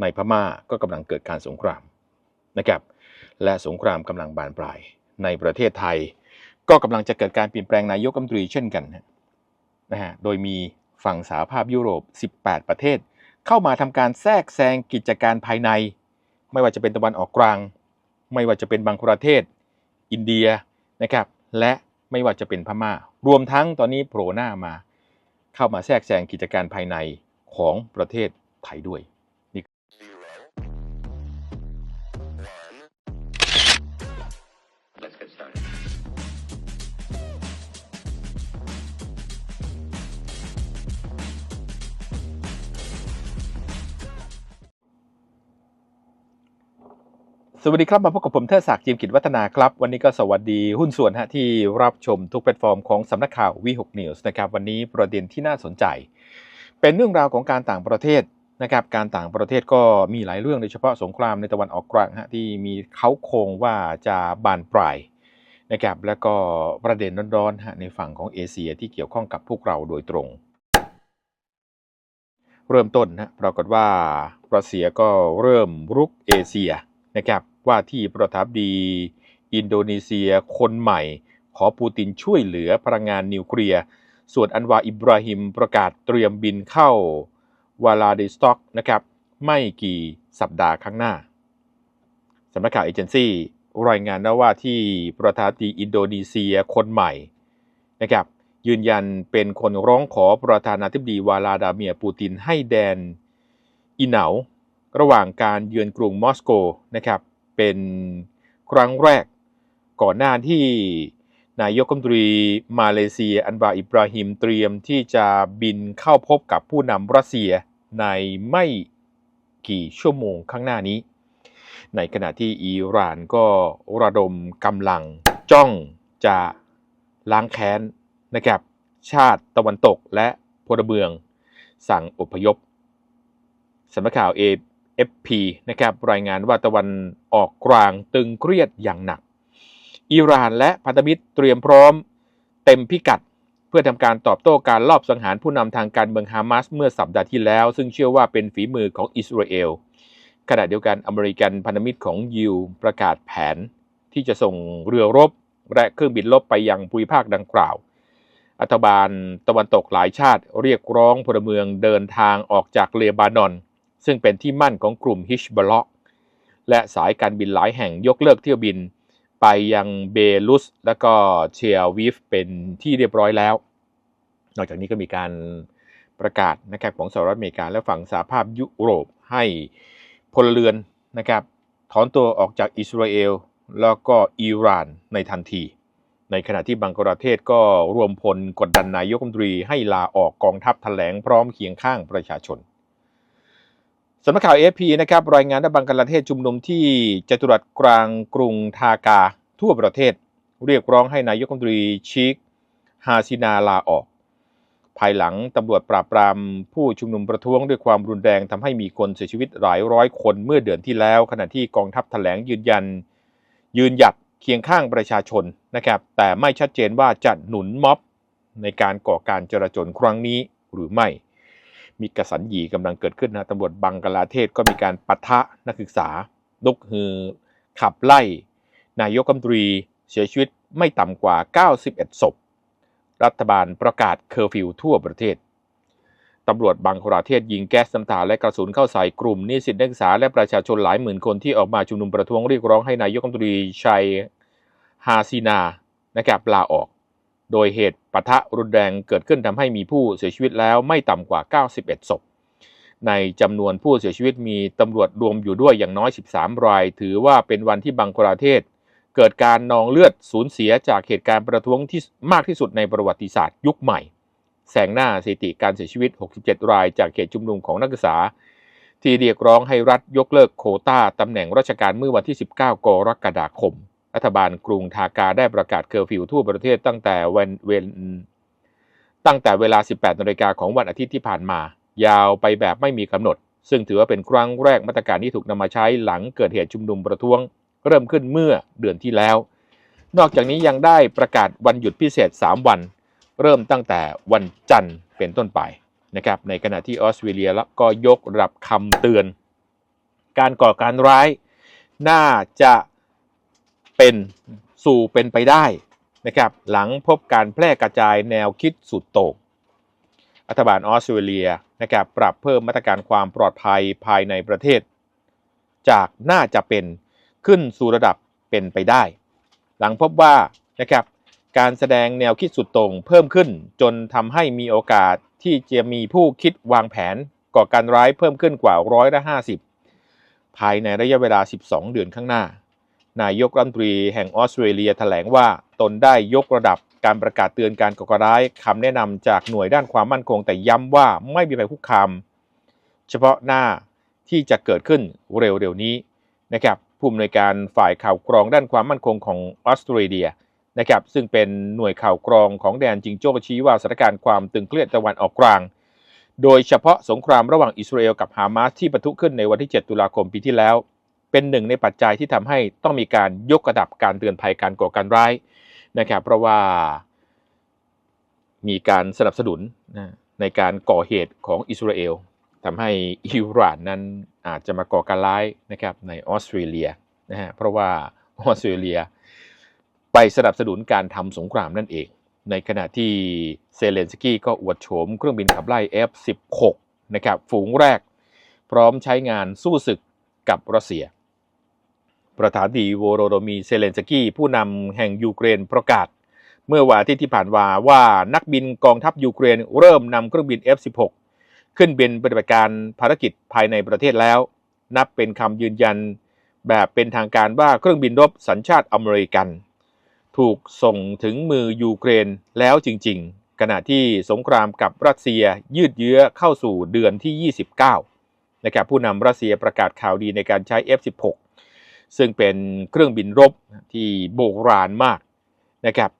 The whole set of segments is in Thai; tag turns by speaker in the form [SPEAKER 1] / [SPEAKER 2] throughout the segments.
[SPEAKER 1] ในพม่าก็กำลังเกิดการสงครามนะครับ และสงครามกำลังบานปลาย ในประเทศไทย ก็กำลังจะเกิดการเปลี่ยนแปลงนายกรัฐมนตรีเช่นกันนะฮะโดยมีฝั่งสหภาพยุโรป 18 ประเทศ เข้ามาทำการแทรกแซงกิจการภายใน ไม่ว่าจะเป็นตะวันออกกลาง ไม่ว่าจะเป็นบางประเทศ อินเดียนะครับและไม่ว่าจะเป็นพม่า รวมทั้งตอนนี้โผล่หน้ามา เข้ามาแทรกแซงกิจการภายในของประเทศไทยด้วย สวัสดีครับมาพบกับผมเทิดศักดิ์จิมกิจวัฒนาครับ วันนี้ก็สวัสดีหุ้นส่วนฮะที่รับชมทุกแพลตฟอร์มของสำนักข่าววีหกนิวส์นะครับวันนี้ประเด็นที่น่าสนใจ เป็นเรื่องราวของการต่างประเทศนะครับการต่างประเทศก็มีหลายเรื่องโดยเฉพาะสงครามในตะวันออกกลางฮะที่มีเขาโครงว่าจะบานปลายนะครับแล้วก็ประเด็นร้อนๆฮะในฝั่งของเอเชียที่เกี่ยวข้องกับพวกเราโดยตรง เริ่มต้นนะปรากฏว่ารัสเซียก็เริ่มรุกเอเชียนะครับ ว่าที่ประธานาธิบดี อินโดนีเซียคนใหม่ ขอปูตินช่วยเหลือพลังงานนิวเคลียร์ ส่วนอันวาอิบราฮิมประกาศเตรียมบินเข้าวาลาดิสต็อกนะครับไม่กี่สัปดาห์ข้างหน้าสำนักข่าวเอเจนซี่รายงานนะว่าที่ประธานาธิบดีอินโดนีเซียคนใหม่นะครับยืนยันเป็นคนร้องขอประธานาธิบดีวลาดาเมียปูตินให้แดนอินเหนาระหว่างการเยือนกรุงมอสโกนะครับ เป็นครั้งแรก ก่อนหน้าที่นายกรัฐมนตรีมาเลเซียอันวาอิบราฮิมเตรียมที่จะบินเข้าพบกับผู้นำรัสเซียในไม่กี่ชั่วโมงข้างหน้านี้ ในขณะที่อิหร่านก็ระดมกำลังจ้องจะล้างแค้นนะครับชาติตะวันตกและพลเมือง สั่งอพยพสำนักข่าว AFP นะครับรายงานว่าตะวันออกกลางตึงเครียดอย่างหนัก อิหร่านและพันธมิตรเตรียมพร้อมเต็มพิกัด เพื่อทำการตอบโต้การลอบสังหารผู้นำทางการเมืองฮามาสเมื่อสัปดาห์ที่แล้ว ซึ่งเชื่อว่าเป็นฝีมือของอิสราเอลขณะเดียวกันอเมริกันพันธมิตรของยิวประกาศแผนที่จะส่งเรือรบและเครื่องบินลบไปยังภูมิภาคดังกล่าวรัฐบาลตะวันตกหลายชาติเรียกร้องพลเมืองเดินทางออกจากเลบานอน ซึ่งเป็นที่มั่นของกลุ่มฮิชบลล็อกและสายการบินหลายแห่งยกเลิกเที่ยวบิน ไปยังเบลุสและก็เชียวิฟเป็นที่เรียบร้อยแล้ว นอกจากนี้ก็มีการประกาศนะครับของสหรัฐอเมริกาและฝั่งสหภาพยุโรปให้พลเรือนนะครับถอนตัวออกจากอิสราเอลแล้วก็อิหร่านในทันที ในขณะที่บังกลาเทศก็รวมพลกดดันนายกรัฐมนตรีให้ลาออกกองทัพแถลงพร้อมเคียงข้างประชาชน สำนักข่าว AFP นะครับรายงานว่าบังกลาเทศชุมนุมที่จตุรัสกลางกรุงทากา ทั่วประเทศ เรียกร้องให้นายกรัฐมนตรีชิคฮาซินาลาออก ภายหลังตำรวจปราบปรามผู้ชุมนุมประท้วงด้วยความรุนแรงทำให้มีคนเสียชีวิตหลายร้อยคนเมื่อเดือนที่แล้ว ขณะที่กองทัพแถลงยืนยัน ยืนหยัดเคียงข้างประชาชนนะครับ แต่ไม่ชัดเจนว่าจะหนุนม็อบในการก่อการจราจนครั้งนี้หรือไม่ มีกระสันหยีกำลังเกิดขึ้นนะตำรวจบังกลาเทศก็มีการปะทะนักศึกษาลุกฮือ ขับไล่ นายกรัฐมนตรีเสียชีวิตไม่ต่ำกว่า 91 ศพ รัฐบาลประกาศเคอร์ฟิวทั่วประเทศ ตำรวจบังกลาเทศยิงแก๊สน้ำตาและกระสุนเข้าใส่กลุ่มนิสิตนักศึกษาและประชาชนหลายหมื่นคนที่ออกมาชุมนุมประท้วงเรียกร้องให้นายกรัฐมนตรีชัยฮาซินานะครับลาออก โดยเหตุปะทะรุนแรงเกิดขึ้นทำให้มีผู้เสียชีวิตแล้วไม่ต่ำกว่า 91 ศพ ในจำนวนผู้เสียชีวิตมีตำรวจรวมอยู่ด้วยอย่างน้อย 13 ราย ถือว่าเป็นวันที่บังกลาเทศ เกิดการนองเลือดสูญเสียจากเหตุการณ์ประท้วงที่มากที่สุดในประวัติศาสตร์ยุคใหม่ แสงหน้าสถิติการเสียชีวิต 67 ราย จากเหตุชุมนุมของนักศึกษา ที่เรียกร้องให้รัฐยกเลิกโคต้าตำแหน่งราชการเมื่อวันที่ 19 กรกฎาคม รัฐบาลกรุงทากาได้ประกาศเคอร์ฟิวทั่วประเทศตั้งแต่วันเวนตั้งแต่เวลา 18นาฬิกาของวันอาทิตย์ที่ผ่านมา ยาวไปแบบไม่มีกำหนด ซึ่งถือว่าเป็นครั้งแรกมาตรการที่ถูกนำมาใช้หลังเกิดเหตุชุมนุมประท้วง เริ่มขึ้นเมื่อเดือนที่แล้ว นอกจากนี้ยังได้ประกาศวันหยุดพิเศษ 3 วัน เริ่มตั้งแต่วันจันทร์เป็นต้นไปนะครับในขณะที่ออสเตรเลียล้วก็ยกระดับคำเตือน การก่อการร้าย น่าจะ เป็นสู่เป็นไปได้นะครับหลังพบการแพร่กระจายแนวคิดสุดโต่งรัฐบาลออสเตรเลียนะครับปรับเพิ่มมาตรการความปลอดภัยภายในประเทศ จากน่าจะเป็นขึ้นสู่ระดับเป็นไปได้ หลังพบว่านะครับการแสดงแนวคิดสุดโต่งเพิ่มขึ้นจนทำให้มีโอกาสที่จะมีผู้คิดวางแผนก่อการร้ายเพิ่มขึ้นกว่าร้อยละ50 ภายในระยะเวลา 12 เดือนข้างหน้า นายกรัฐมนตรีแห่งออสเตรเลียแถลงว่าตนได้ยกระดับการประกาศเตือนการก่อการร้ายคำแนะนำจากหน่วยด้านความมั่นคงแต่ย้ำว่าไม่มีภัยคุกคามเฉพาะหน้าที่จะเกิดขึ้นเร็วๆนี้นะครับผู้อำนวยการฝ่ายข่าวกรองด้านความมั่นคงของออสเตรเลียนะครับซึ่งเป็นหน่วยข่าวกรองของแดนจิงโจ้ชี้ว่าสถานการณ์ความตึงเครียดตะวันออกกลาง โดยเฉพาะสงครามระหว่างอิสราเอลกับฮามาสที่ปะทุขึ้นในวันที่ 7 ตุลาคมปีที่แล้ว เป็นหนึ่งในปัจจัยที่ทำให้ต้องมีการยกระดับการเตือนภัยการก่อการร้ายนะครับ เพราะว่ามีการสนับสนุนนะในการก่อเหตุของอิสราเอลทำให้อิหร่านนั้นอาจจะมาก่อการร้ายนะครับในออสเตรเลียนะฮะเพราะว่าออสเตรเลีย ไปสนับสนุนการทำสงครามนั่นเอง ในขณะที่เซเลนสกี้ก็อวดโฉมเครื่องบินขับไล่ F-16 นะครับฝูงแรก พร้อมใช้งานสู้ศึกกับรัสเซีย ประธานดีโวโรโดมีเซเลนสกี้ผู้นำแห่งยูเครนประกาศ เมื่อวันทิตย์ที่ผ่านมาว่านักบินกองทัพยูเครนเริ่มนำเครื่องบิน F-16 ขึ้นบินปฏิบัติการภารกิจภายในประเทศแล้ว นับเป็นคำยืนยันแบบเป็นทางการว่าเครื่องบินรบสัญชาติอเมริกัน ถูกส่งถึงมือยูเครนแล้วจริงๆ ขณะที่สงครามกับรัสเซียยืดเยื้อเข้าสู่เดือนที่ 29นะครับผู้นำรัสเซียประกาศข่าวดีในการใช้ F16 ซึ่งเป็นเครื่องบินรบที่โบราณมากนะครับ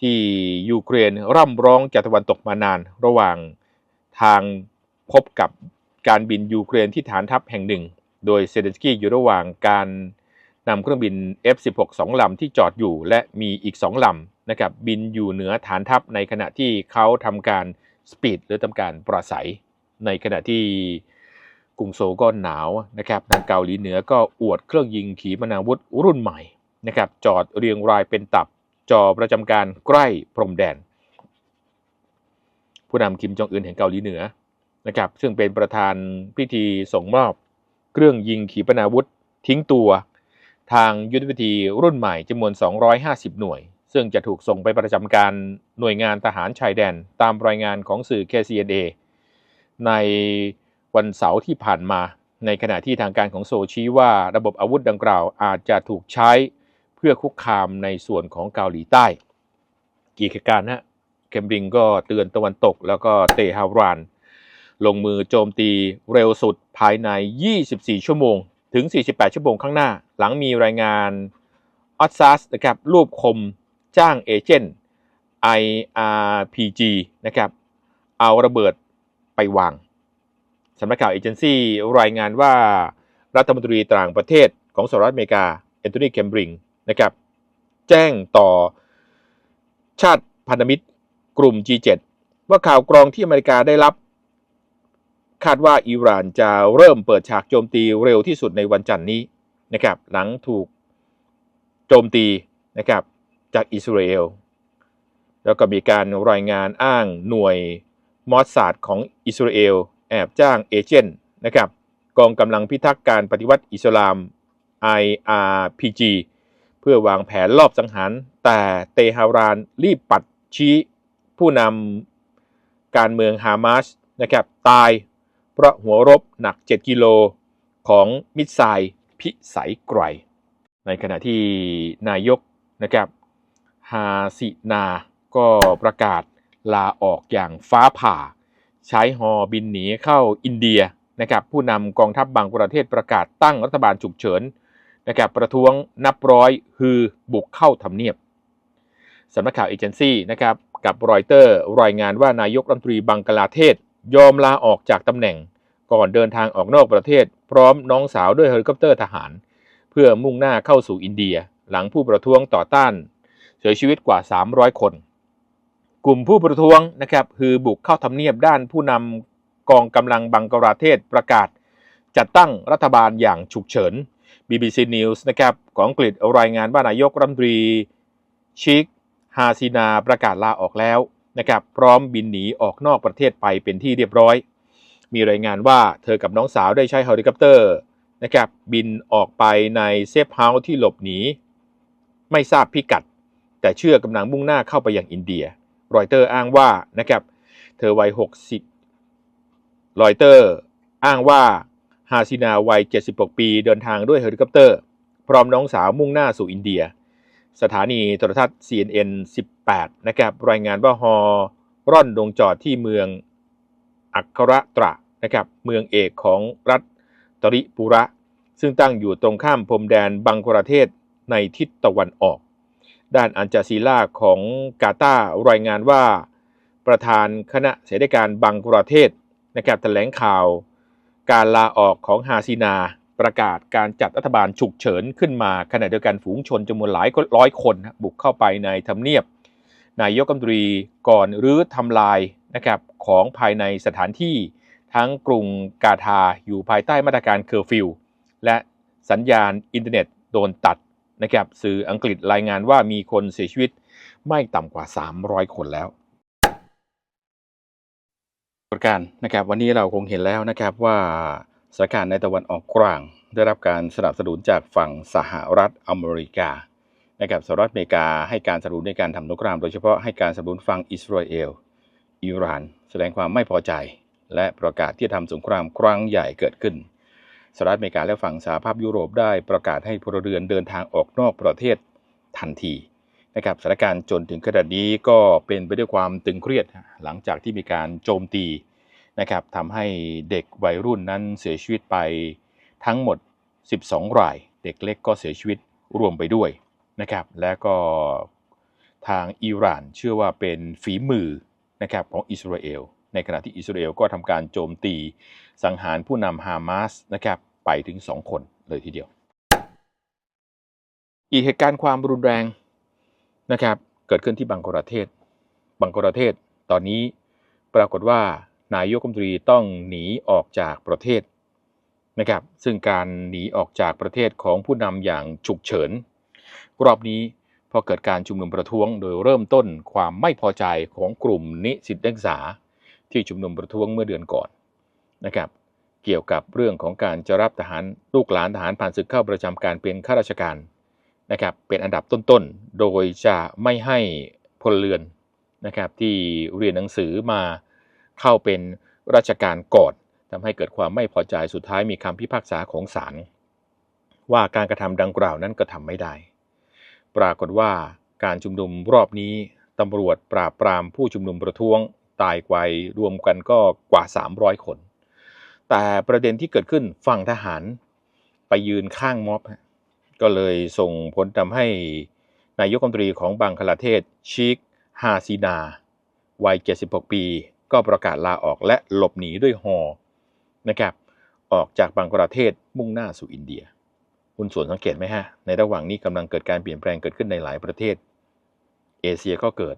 [SPEAKER 1] ที่ยูเครนร่ำร้องจากตะวันตกมานาน ระหว่างทางพบกับการบินยูเครนที่ฐานทัพแห่งหนึ่ง โดยเซเลนสกี้อยู่ระหว่างการนำเครื่องบิน F16 2ลำที่จอดอยู่และมีอีก2ลำนะครับบินอยู่เหนือฐานทัพในขณะที่เขาทำการสปีดหรือทำการปราศัย ในขณะที่ กรุงโซลก็หนาวนะครับทางเกาหลีเหนือก็อวดเครื่องยิงขีปนาวุธรุ่นใหม่นะครับจอดเรียงรายเป็นตับจอประจำการใกล้พรมแดน ผู้นำคิมจองอึนแห่งเกาหลีเหนือนะครับซึ่งเป็นประธานพิธีส่งมอบเครื่องยิงขีปนาวุธทิ้งตัว ทางยุทธวิธีรุ่นใหม่จำนวน 250 หน่วย ซึ่งจะถูกส่งไปประจำการหน่วยงานทหารชายแดน ตามรายงานของสื่อ KCNA ใน วันเสาร์ที่ผ่านมา ในขณะที่ทางการของโซชี้ว่าระบบอาวุธดังกล่าวอาจจะถูกใช้เพื่อคุกคามในส่วนของเกาหลีใต้กี่เหตุการณ์นะเคมบริงก็เตือนตะวันตก แล้วก็เตฮาราน ลงมือโจมตีเร็วสุดภายใน 24 ชั่วโมง ถึง 48 ชั่วโมงข้างหน้า หลังมีรายงานออสซัสนะครับรูปคมจ้างเอเจนต์ IRPG นะครับ เอาระเบิดไปวาง สำนักข่าวเอเจนซี่รายงานว่ารัฐมนตรีต่างประเทศของสหรัฐอเมริกาแอนโทนีเคมบริงนะครับแจ้งต่อชาติพันธมิตรกลุ่ม G7 ว่าข่าวกรองที่อเมริกาได้รับ คาดว่าอิหร่านจะเริ่มเปิดฉากโจมตีเร็วที่สุดในวันจันทร์นี้นะครับหลังถูกโจมตีนะครับจากอิสราเอลแล้วก็มีการรายงานอ้างหน่วยมอสซาดของอิสราเอล แอบจ้างเอเจนต์นะครับกองกำลังพิทักษ์การปฏิวัติอิสลาม IRPG เพื่อวางแผนลอบสังหาร แต่เตฮารานรีบปัดชี้ผู้นำการเมืองฮามาสนะครับตายเพราะหัวรบหนัก 7 กิโลของมิสไซพิสัยไกร ในขณะที่นายกนะครับฮาสินาก็ประกาศลาออกอย่างฟ้าผ่า ใช้ฮอบินหนีเข้าอินเดียนะครับผู้นำกองทัพบบางประเทศประกาศตั้งรัฐบาลฉุกเฉินนะครับประท้วงนับร้อยฮือบุกเข้าทำเนียบสำนักข่าวเอเจนซี่นะครับกับรอยเตอร์รายงานว่านายกรัฐมนตรีบังกลาเทศ ยอมลาออกจากตำแหน่ง ก่อนเดินทางออกนอกประเทศ พร้อมน้องสาวด้วยเฮลิคอปเตอร์ทหาร เพื่อมุ่งหน้าเข้าสู่อินเดีย หลังผู้ประท้วงต่อต้าน เสียชีวิตกว่า 300 คน กลุ่มผู้ประท้วงนะครับคือบุกเข้าทำเนียบด้านผู้นำกองกำลังบังกลาเทศประกาศ จัดตั้งรัฐบาลอย่างฉุกเฉิน BBC News นะครับของอังกฤษรายงานว่านายกรัฐมนตรีชิคฮาซินาประกาศลาออกแล้วนะครับพร้อมบินหนีออกนอกประเทศไปเป็นที่เรียบร้อย มีรายงานว่าเธอกับน้องสาวได้ใช้เฮลิคอปเตอร์นะครับบินออกไปในเซฟเฮาส์ที่หลบหนี ไม่ทราบพิกัด แต่เชื่อกำลังมุ่งหน้าเข้าไปยังอินเดีย รอยเตอร์อ้างว่านะครับเธอวัย 60รอยเตอร์อ้างว่าฮาซินาวัย 76 ปี เดินทางด้วยเฮลิคอปเตอร์ พร้อมน้องสาวมุ่งหน้าสู่อินเดีย สถานีโทรทัศน์ CNN 18 นะครับรายงานว่าฮอร่อนลงจอดที่เมืองอัครตระนะครับเมืองเอกของรัฐตริปุระ ซึ่งตั้งอยู่ตรงข้ามพรมแดนบังกลาเทศในทิศตะวันออก ด้านอันจาซีล่าของกาตาร์รายงานว่า ประธานคณะเสนาธิการบังกลาเทศนะครับแถลงข่าว การลาออกของฮาซินาประกาศการจัดรัฐบาลฉุกเฉินขึ้นมาขณะเดียวกันฝูงชนจำนวนหลายร้อยคนบุกเข้าไปในทำเนียบ นายกรัฐมนตรีก่อนรื้อทำลายนะครับของภายในสถานที่ทั้งกรุงกาทาอยู่ภายใต้มาตรการเคอร์ฟิวและสัญญาณอินเทอร์เน็ตโดนตัด นะครับสื่ออังกฤษรายงานว่ามีคนเสียชีวิตไม่ต่ำกว่า 300 คนแล้วประการนะครับวันนี้เราคงเห็นแล้วนะครับว่าสถานการณ์ในตะวันออกกลาง ได้รับการสนับสนุนจากฝั่งสหรัฐอเมริกานะครับสหรัฐอเมริกาให้การสนับสนุนในการทำสงคราม โดยเฉพาะให้การสนับสนุนฝั่งอิสราเอลอิหร่าน แสดงความไม่พอใจ และประกาศที่จะทำสงครามครั้งใหญ่เกิดขึ้น สหรัฐอเมริกาและฝั่งสหภาพยุโรปได้ประกาศให้พลเรือนเดินทางออกนอกประเทศทันทีนะครับสถานการณ์จนถึงขนาดนี้ก็เป็นไปด้วยความตึงเครียด หลังจากที่มีการโจมตีนะครับทำให้เด็กวัยรุ่นนั้นเสียชีวิตไปทั้งหมด 12 ราย เด็กเล็กก็เสียชีวิตรวมไปด้วยนะครับและก็ทางอิหร่านเชื่อว่าเป็นฝีมือนะครับของอิสราเอล ในขณะที่อิสราเอลก็ทำการโจมตีสังหารผู้นำฮามาสนะครับไปถึง 2 คนเลยทีเดียว อีกเหตุการณ์ความรุนแรงนะครับเกิดขึ้นที่บังกลาเทศ บังกลาเทศตอนนี้ปรากฏว่านายกรัฐมนตรีต้องหนีออกจากประเทศนะครับซึ่งการหนีออกจากประเทศของผู้นำอย่างฉุกเฉิน รอบนี้พอเกิดการชุมนุมประท้วงโดยเริ่มต้นความไม่พอใจของกลุ่มนิสิตนักศึกษา ที่ชุมนุมประท้วงเมื่อเดือนก่อนนะครับ เกี่ยวกับเรื่องของการจะรับทหารลูกหลานทหารผ่านศึกเข้าประจำการเป็นข้าราชการนะครับ เป็นอันดับต้นๆ โดยจะไม่ให้พลเรือนนะครับที่เรียนหนังสือมาเข้าเป็นราชการก่อนทำให้เกิดความไม่พอใจสุดท้ายมีคำพิพากษาของศาลว่าการกระทำดังกล่าวนั้นกระทำไม่ได้ ปรากฏว่าการชุมนุมรอบนี้ตำรวจปราบปรามผู้ชุมนุมประท้วง ตายไกวรวมกันก็กว่า 300 คน แต่ประเด็นที่เกิดขึ้นฝั่งทหารไปยืนข้างม็อบ ก็เลยส่งผลทำให้นายกรัฐมนตรีของบังคลาเทศชิคฮาซีนา วัย 76 ปี ก็ประกาศลาออกและหลบหนีด้วยฮอนะครับ ออกจากบังกลาเทศมุ่งหน้าสู่อินเดีย คุณส่วนสังเกตไหมฮะ ในระหว่างนี้กำลังเกิดการเปลี่ยนแปลงเกิดขึ้นในหลายประเทศ เอเชียก็เกิด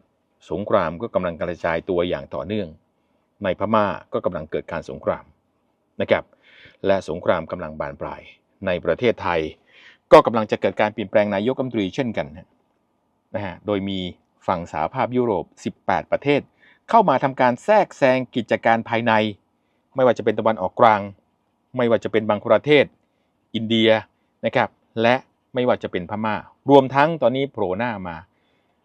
[SPEAKER 1] สงครามก็กำลังกระจายตัวอย่างต่อเนื่อง ในพม่าก็กำลังเกิดการสงครามนะครับและสงครามกำลังบานปลาย ในประเทศไทย ก็กำลังจะเกิดการเปลี่ยนแปลงนายกรัฐมนตรีเช่นกันนะฮะโดยมีฝั่งสหภาพยุโรป 18 ประเทศ เข้ามาทำการแทรกแซงกิจการภายใน ไม่ว่าจะเป็นตะวันออกกลาง ไม่ว่าจะเป็นบางประเทศ อินเดียนะครับและไม่ว่าจะเป็นพม่า รวมทั้งตอนนี้โผล่หน้ามา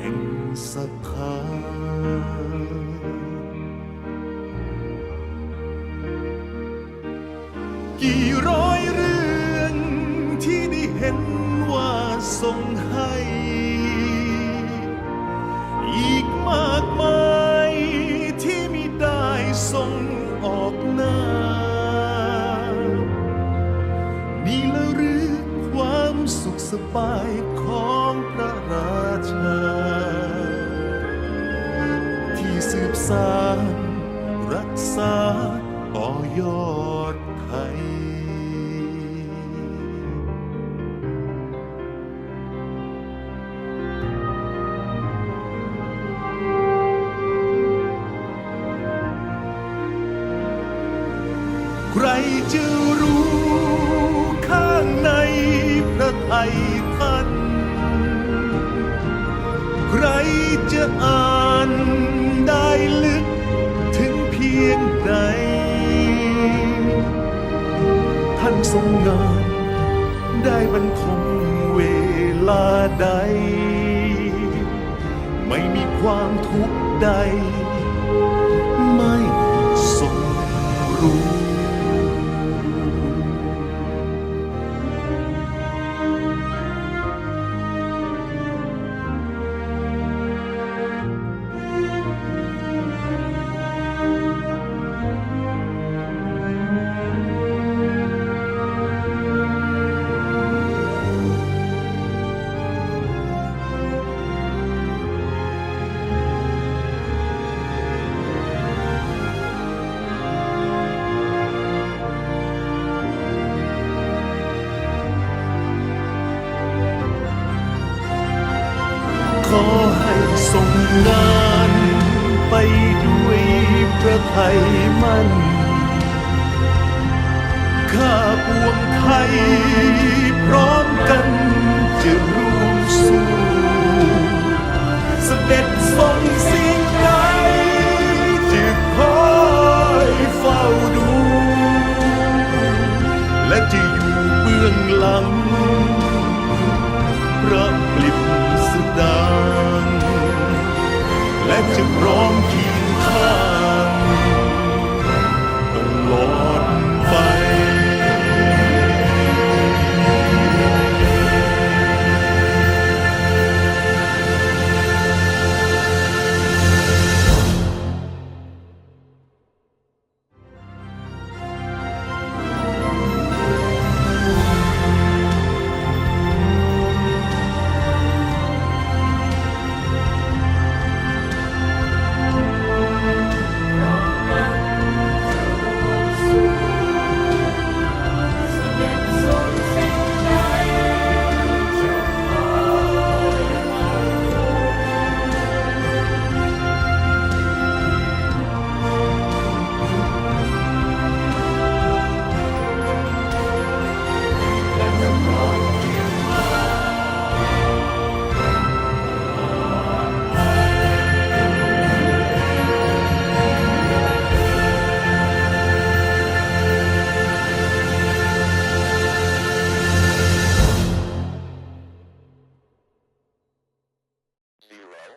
[SPEAKER 2] แห่งศรัทธากี่ร้อยเรื่องที่ได้เห็นว่าส่งให้ อีกมากมายที่มิได้ส่งออกหน้า นี่ละหรือความสุขสบาย รักษาต่อยอดไทยใครจะรู้ข้างในพระไทย ทรงงานได้บรรทมเวลาใด ไม่มีความทุกข์ใด ไม่ทรงรู้ งานไปด้วยพระไทยมั่น ข้าปวงไทยพร้อมกันจะร่วมสู้เสด็จทรงสิ่งใดจะคอยเฝ้าดู และจะอยู่เบื้องหลัง zero